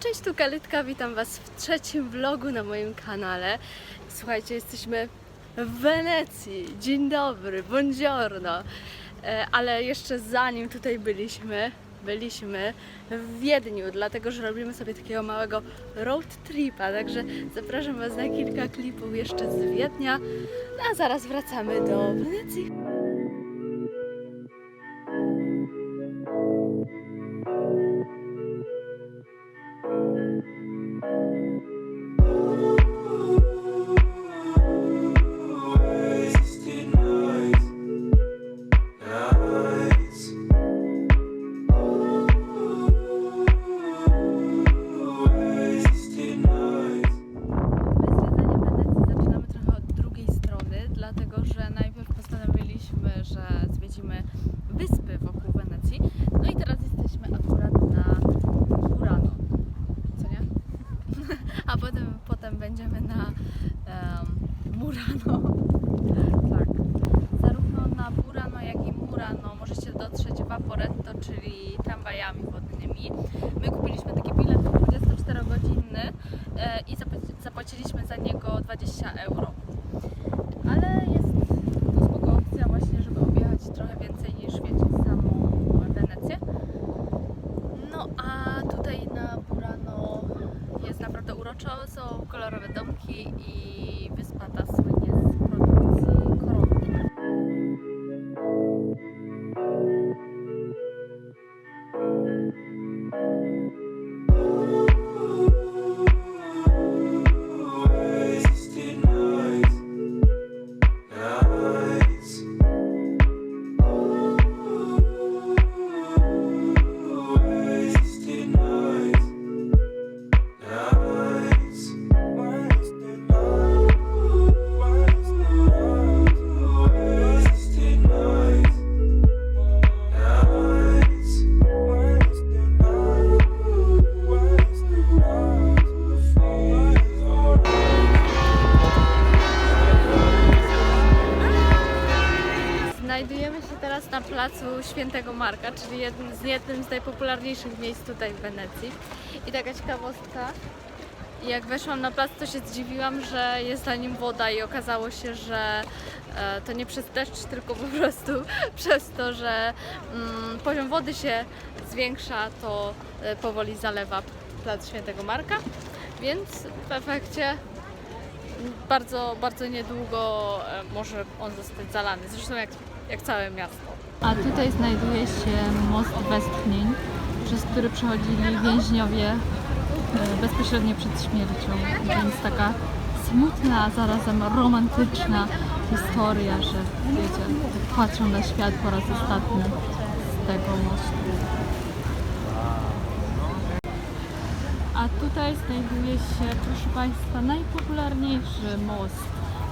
Cześć, tu Kalitka, witam Was w trzecim vlogu na moim kanale. Słuchajcie, jesteśmy w Wenecji. Dzień dobry, buongiorno. E, Ale jeszcze zanim tutaj byliśmy, byliśmy w Wiedniu, dlatego że robimy sobie takiego małego road tripa, także zapraszam Was na kilka klipów jeszcze z Wiednia, no a zaraz wracamy do Wenecji. Czyli tramwajami wodnymi. My kupiliśmy taki bilet 24-godzinny e, i zapłaci- zapłaciliśmy za niego 20 euro. Placu Świętego Marka, czyli jednym z, jednym z najpopularniejszych miejsc tutaj w Wenecji. I taka ciekawostka, jak weszłam na plac, to się zdziwiłam, że jest na nim woda i okazało się, że e, to nie przez deszcz, tylko po prostu przez to, że mm, poziom wody się zwiększa, to e, powoli zalewa plac Świętego Marka. Więc w efekcie bardzo, bardzo niedługo e, może on zostać zalany. Zresztą jak, jak całe miasto. A tutaj znajduje się most westchnień, przez który przechodzili więźniowie e, bezpośrednio przed śmiercią. Więc taka smutna, a zarazem romantyczna historia, że wiecie, patrzą na świat po raz ostatni z tego mostu. A tutaj znajduje się, proszę Państwa, najpopularniejszy most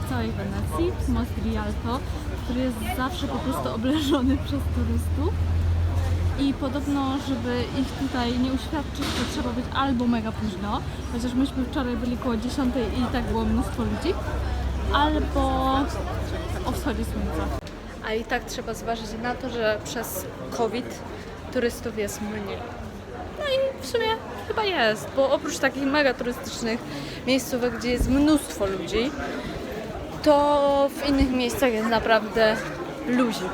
w całej Wenecji, most Rialto, który jest zawsze po prostu obleżony przez turystów. I podobno, żeby ich tutaj nie uświadczyć, to trzeba być albo mega późno, chociaż myśmy wczoraj byli koło 10 i tak było mnóstwo ludzi, albo o wschodzie słońca. A i tak trzeba zważyć na to, że przez COVID turystów jest mniej. No i w sumie chyba jest, bo oprócz takich mega turystycznych miejscówek, gdzie jest mnóstwo ludzi, to w innych miejscach jest naprawdę luzik.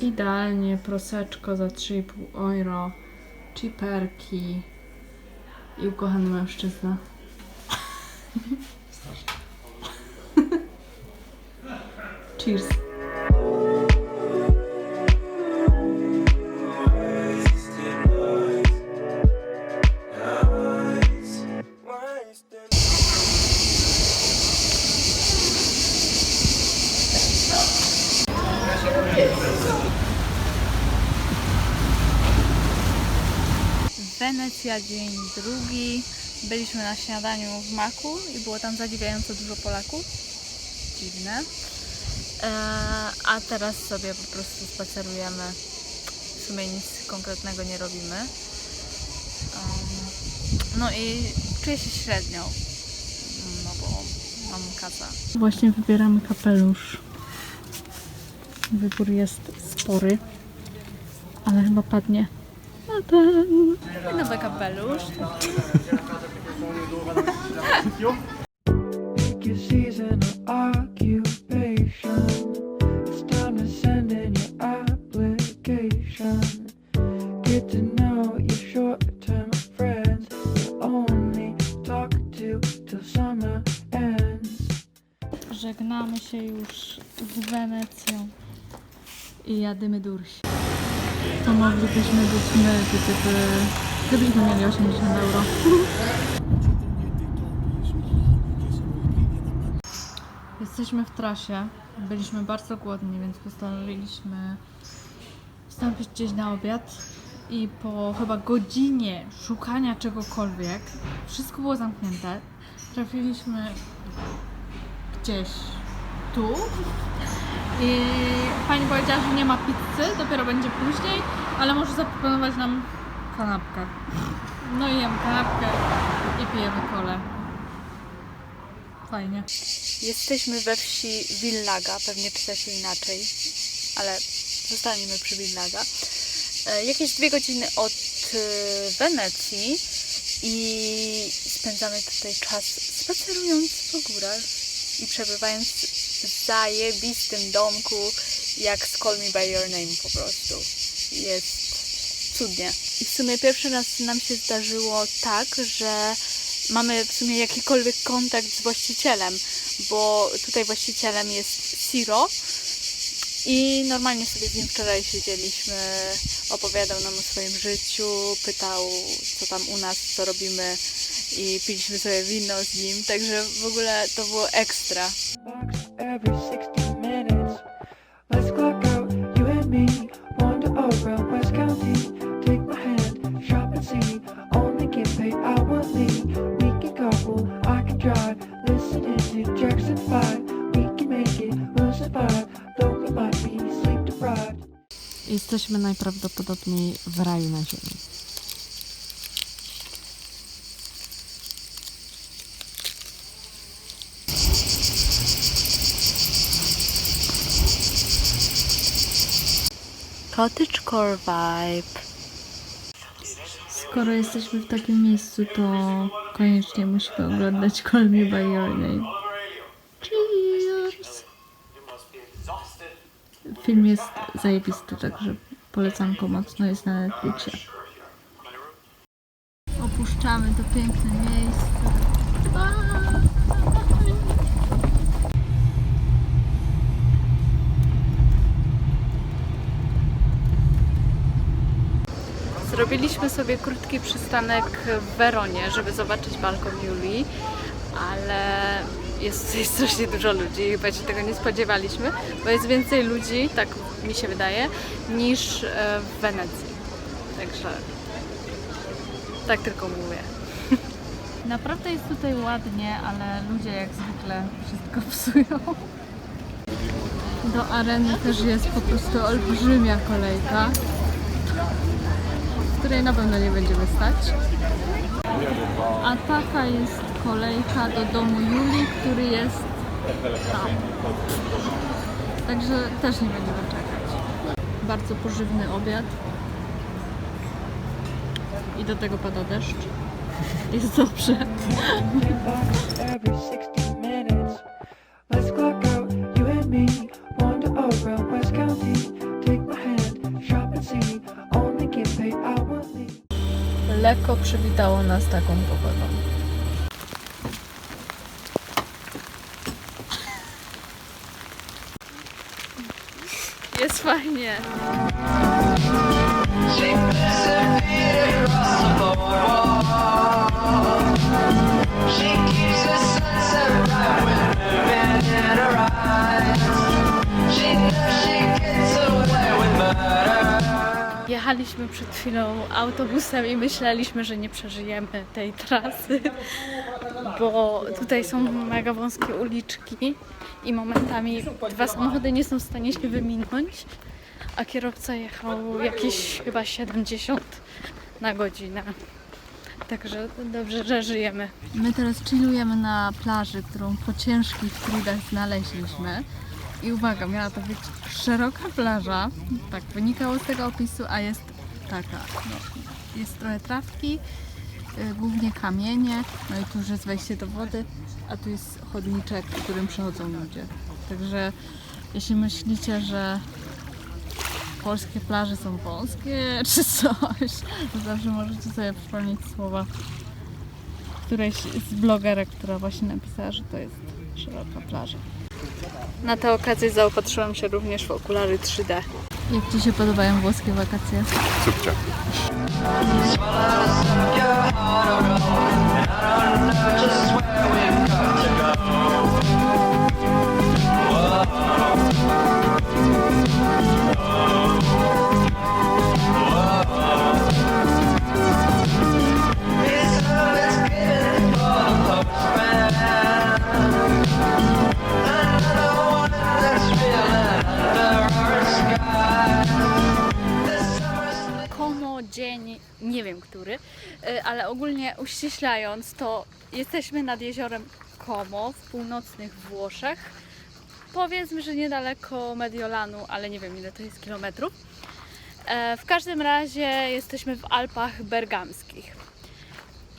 Idealnie proseczko za 3,5 euro, chiperki i ukochany mężczyzna. Cheers. Wenecja, dzień drugi. Byliśmy na śniadaniu w Maku i było tam zadziwiająco dużo Polaków. Dziwne. E, a teraz sobie po prostu spacerujemy. W sumie nic konkretnego nie robimy. Em, no i czuję się średnio. No bo mam kasa. Właśnie wybieramy kapelusz. Wybór jest spory, ale chyba padnie nowy kapelusz. moglibyśmy być my, gdyby, gdybyśmy mieli 80 euro. Jesteśmy w trasie. Byliśmy bardzo głodni, więc postanowiliśmy wstąpić gdzieś na obiad. I po chyba godzinie szukania czegokolwiek, wszystko było zamknięte. Trafiliśmy gdzieś tu. I pani powiedziała, że nie ma pizzy, dopiero będzie później, ale może zaproponować nam kanapkę. No i jem kanapkę i pijemy kolę. Fajnie. Jesteśmy we wsi Villaga, pewnie czyta się inaczej, ale zostaniemy przy Villaga. E, Jakieś dwie godziny od e, Wenecji i spędzamy tutaj czas spacerując po górach i przebywając w zajebistym domku jak z Call Me By Your Name po prostu. Jest cudnie. I w sumie pierwszy raz nam się zdarzyło tak, że mamy w sumie jakikolwiek kontakt z właścicielem, bo tutaj właścicielem jest Siro i normalnie sobie z nim wczoraj siedzieliśmy, opowiadał nam o swoim życiu, pytał co tam u nas, co robimy i piliśmy sobie wino z nim, także w ogóle to było ekstra. Jesteśmy najprawdopodobniej w raju na ziemi. Cottagecore vibe. Skoro jesteśmy w takim miejscu, to koniecznie musimy oglądać Call Me By Your Name. Film jest zajebisty, także polecanko mocno jest na Netflixie. Opuszczamy to piękne miejsce. Zrobiliśmy sobie krótki przystanek w Weronie, żeby zobaczyć balkon Julii, ale jest tutaj strasznie dużo ludzi, chyba się tego nie spodziewaliśmy, bo jest więcej ludzi, tak mi się wydaje, niż e, w Wenecji. Także tak tylko mówię. Naprawdę jest tutaj ładnie, ale ludzie jak zwykle wszystko psują. Do areny też jest po prostu olbrzymia kolejka w której na pewno nie będziemy stać. A taka jest kolejka do domu Julii, który jest tam. Także też nie będziemy czekać. Bardzo pożywny obiad. I do tego pada deszcz. Jest dobrze. Lekko przywitało nas taką pogodą. Jest fajnie. She keeps the Jechaliśmy przed chwilą autobusem i myśleliśmy, że nie przeżyjemy tej trasy, bo tutaj są mega wąskie uliczki i momentami dwa samochody nie są w stanie się wyminąć, a kierowca jechał jakieś chyba 70 na godzinę. Także dobrze, że żyjemy. My teraz chillujemy na plaży, którą po ciężkich trudach znaleźliśmy. I uwaga, miała to być szeroka plaża, tak wynikało z tego opisu, a jest taka. No, jest trochę trawki, y, głównie kamienie, no i tu już jest wejście do wody, a tu jest chodniczek, którym przechodzą ludzie. Także jeśli myślicie, że polskie plaże są wąskie czy coś, to zawsze możecie sobie przypomnieć słowa którejś z blogerek, która właśnie napisała, że to jest szeroka plaża. Na tę okazję zaopatrzyłam się również w okulary 3D. Jak Ci się podobają włoskie wakacje? Subcia. Uściślając, to jesteśmy nad jeziorem Como w północnych Włoszech. Powiedzmy, że niedaleko Mediolanu, ale nie wiem ile to jest kilometrów. E, W każdym razie jesteśmy w Alpach Bergamskich.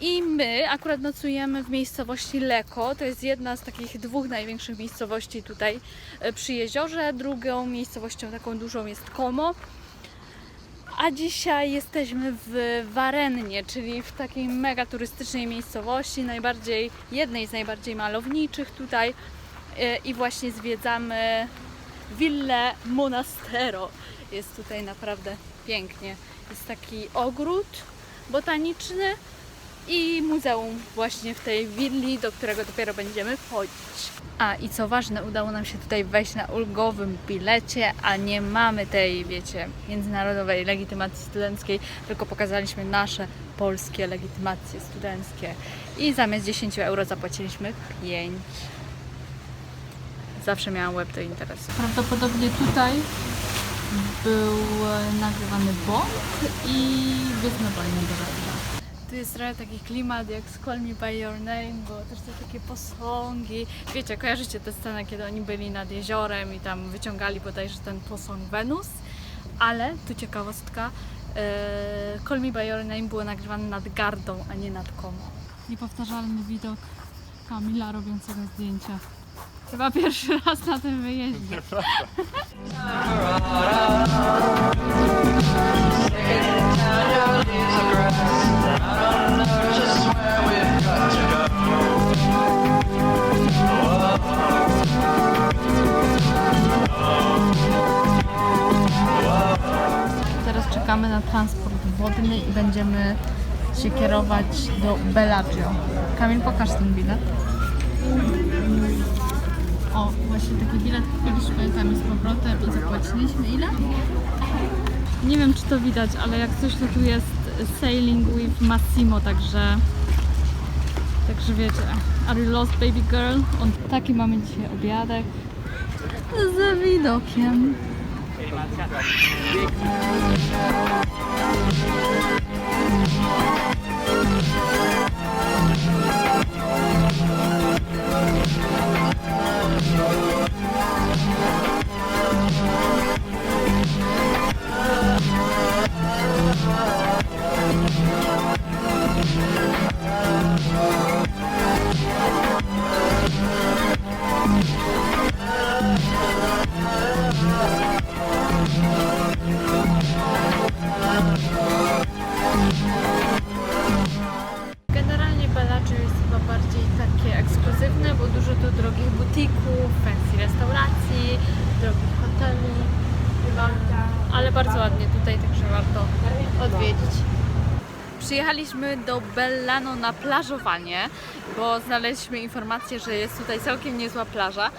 I my akurat nocujemy w miejscowości Leko. To jest jedna z takich dwóch największych miejscowości tutaj e, przy jeziorze. Drugą miejscowością taką dużą jest Como. A dzisiaj jesteśmy w Warennie, czyli w takiej mega turystycznej miejscowości, najbardziej, jednej z najbardziej malowniczych tutaj. E, I właśnie zwiedzamy Ville Monastero. Jest tutaj naprawdę pięknie. Jest taki ogród botaniczny i muzeum właśnie w tej willi, do którego dopiero będziemy wchodzić. A i co ważne, udało nam się tutaj wejść na ulgowym bilecie, a nie mamy tej, wiecie, międzynarodowej legitymacji studenckiej, tylko pokazaliśmy nasze polskie legitymacje studenckie. I zamiast 10 euro zapłaciliśmy 5. Zawsze miałam web do interesu. Prawdopodobnie tutaj był e, nagrywany błąd i wyznawalny do. Tu jest trochę taki klimat jak z Call Me By Your Name, bo też te takie posągi. Wiecie, kojarzycie tę scenę, kiedy oni byli nad jeziorem i tam wyciągali bodajże ten posąg Wenus, ale tu ciekawostka, e, Call Me By Your Name było nagrywane nad gardą, a nie nad komą. Niepowtarzalny widok Kamila robiącego zdjęcia. Chyba pierwszy raz na tym wyjeździe. Teraz czekamy na transport wodny i będziemy się kierować do Bellagio. Kamil, pokaż ten bilet. O, właśnie taki bilet kupiliśmy tam z powrotem i zapłaciliśmy ile? Nie wiem czy to widać, ale jak coś to tu jest Sailing with Massimo, także także wiecie. Are you lost baby girl? On, taki mamy dzisiaj obiadek z widokiem. Restauracji, drogich hoteli, ale bardzo ładnie tutaj, także warto odwiedzić. Przyjechaliśmy do Bellano na plażowanie, bo znaleźliśmy informację, że jest tutaj całkiem niezła plaża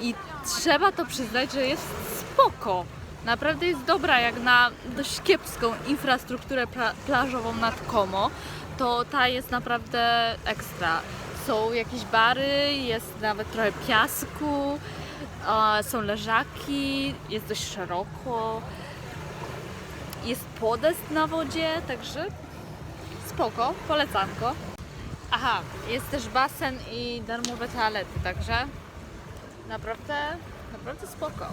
i trzeba to przyznać, że jest spoko. Naprawdę jest dobra, jak na dość kiepską infrastrukturę pla- plażową nad Como, to ta jest naprawdę ekstra. Są jakieś bary, jest nawet trochę piasku, są leżaki, jest dość szeroko, jest podest na wodzie, także spoko, polecanko. Aha, jest też basen i darmowe toalety, także naprawdę, naprawdę spoko.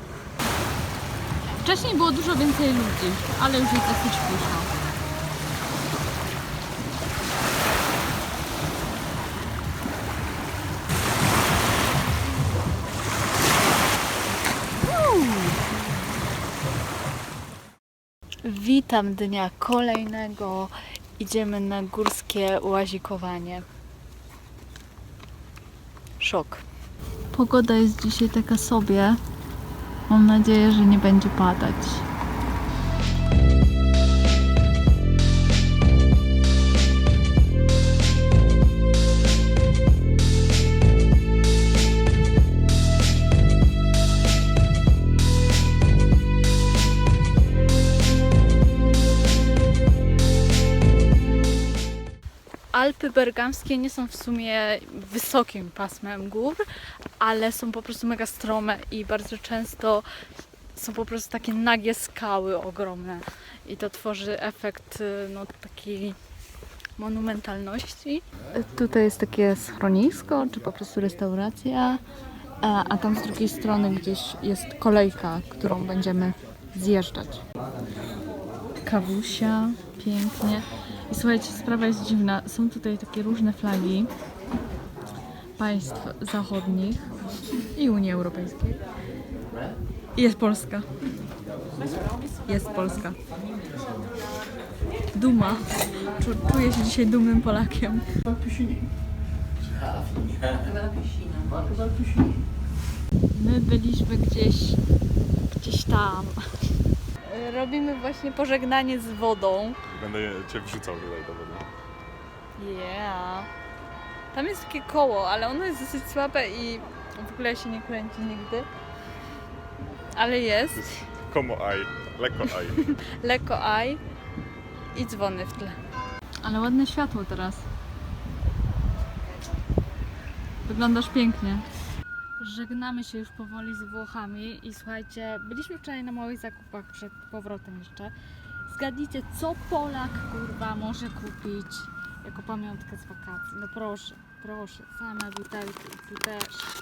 Wcześniej było dużo więcej ludzi, ale już jest dosyć późno. Witam dnia kolejnego. Idziemy na górskie łazikowanie. Szok. Pogoda jest dzisiaj taka sobie. Mam nadzieję, że nie będzie padać. Alpy bergamskie nie są w sumie wysokim pasmem gór, ale są po prostu mega strome i bardzo często są po prostu takie nagie skały ogromne i to tworzy efekt y, no, takiej monumentalności. Tutaj jest takie schronisko, czy po prostu restauracja, a, a tam z drugiej strony gdzieś jest kolejka, którą będziemy zjeżdżać. Kawusia, pięknie. I słuchajcie, sprawa jest dziwna. Są tutaj takie różne flagi państw zachodnich i Unii Europejskiej. I Jest Polska. Jest Polska. Duma. Czu- Czuję się dzisiaj dumnym Polakiem. My byliśmy gdzieś, gdzieś tam. Robimy właśnie pożegnanie z wodą. Będę cię wrzucał tutaj do wody. Yeah. Tam jest takie koło, ale ono jest dosyć słabe i w ogóle się nie kręci nigdy. Ale jest. Komo aj, lekko aj. Lekko aj i dzwony w tle. Ale ładne światło teraz. Wyglądasz pięknie. Żegnamy się już powoli z Włochami i słuchajcie, byliśmy wczoraj na małych zakupach przed powrotem jeszcze. Zgadnijcie, co Polak kurwa może kupić jako pamiątkę z wakacji. No proszę, proszę, same butelki, tu też.